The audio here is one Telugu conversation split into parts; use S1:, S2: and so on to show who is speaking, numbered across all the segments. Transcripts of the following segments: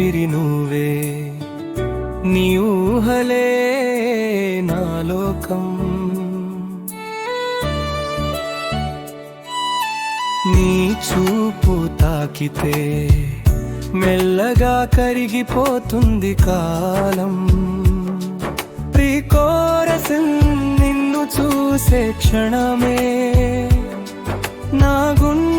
S1: ఊపిరి నువ్వే నీ ఊహలే నా లోకం. నీ చూపు తాకితే మెల్లగా కరిగిపోతుంది కాలం. ప్రికోరసం నిన్ను చూసే క్షణమే నా గుండె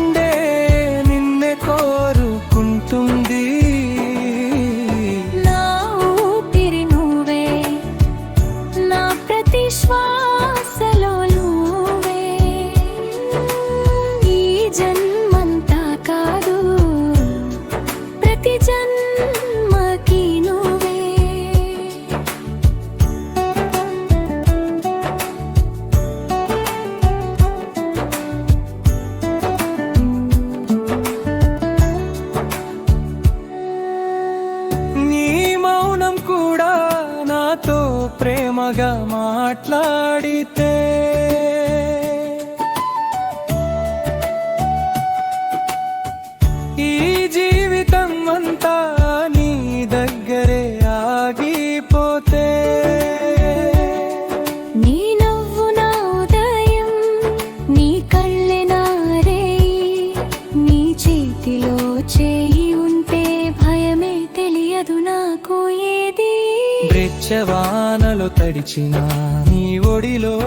S1: నాతో ప్రేమగా మాట్లాడితే. ఈ జీవితం అంతా నీ దగ్గరే ఆగిపోతే.
S2: నీ నవ్వు నా ఉదయం నీ కళ్ళె నీ చేతిలో చేయి ఉంటే భయమే తెలియదు నాకు ఏది.
S1: బ్రెచ్చవానలో తడిచిన నీ ఒడిలో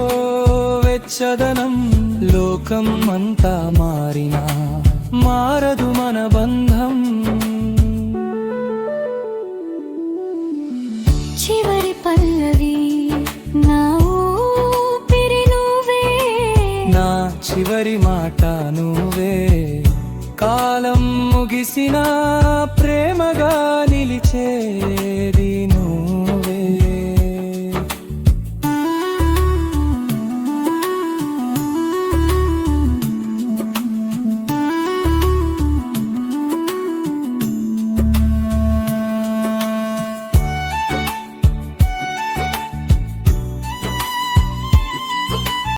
S1: వెచ్చదనం లోకం అంతా మారినా మారదు మన బంధం.
S2: చివరి పల్లవి నా ఊపిరి నువ్వే.
S1: నా చివరి మాట నువ్వే. కాలం ముగిసిన ప్రేమగా నిలిచేది